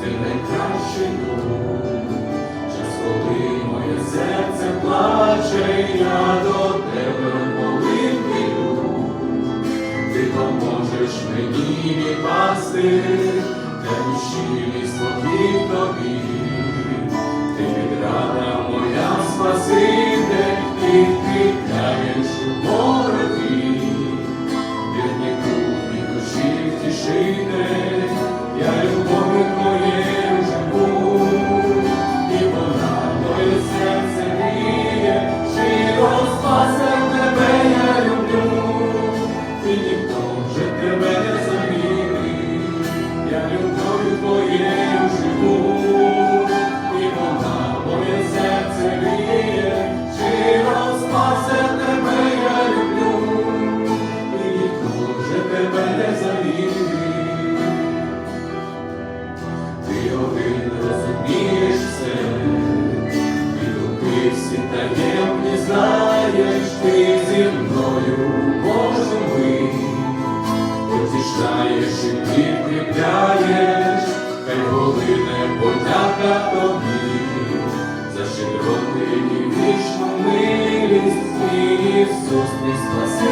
ти найкращий друг. Час, коли моє серце плаче, я до тебе молитві йду. Ти поможеш мені відпасти, де душі спокій тобі. Ти Ти один розумієш все, і думки всі таємні знаєш, ти зі мною кожну мить, потішаєш і підкріпляєш, хай полине подяка тобі, за щедроти і вічну милість, і Ісус, ти спаситель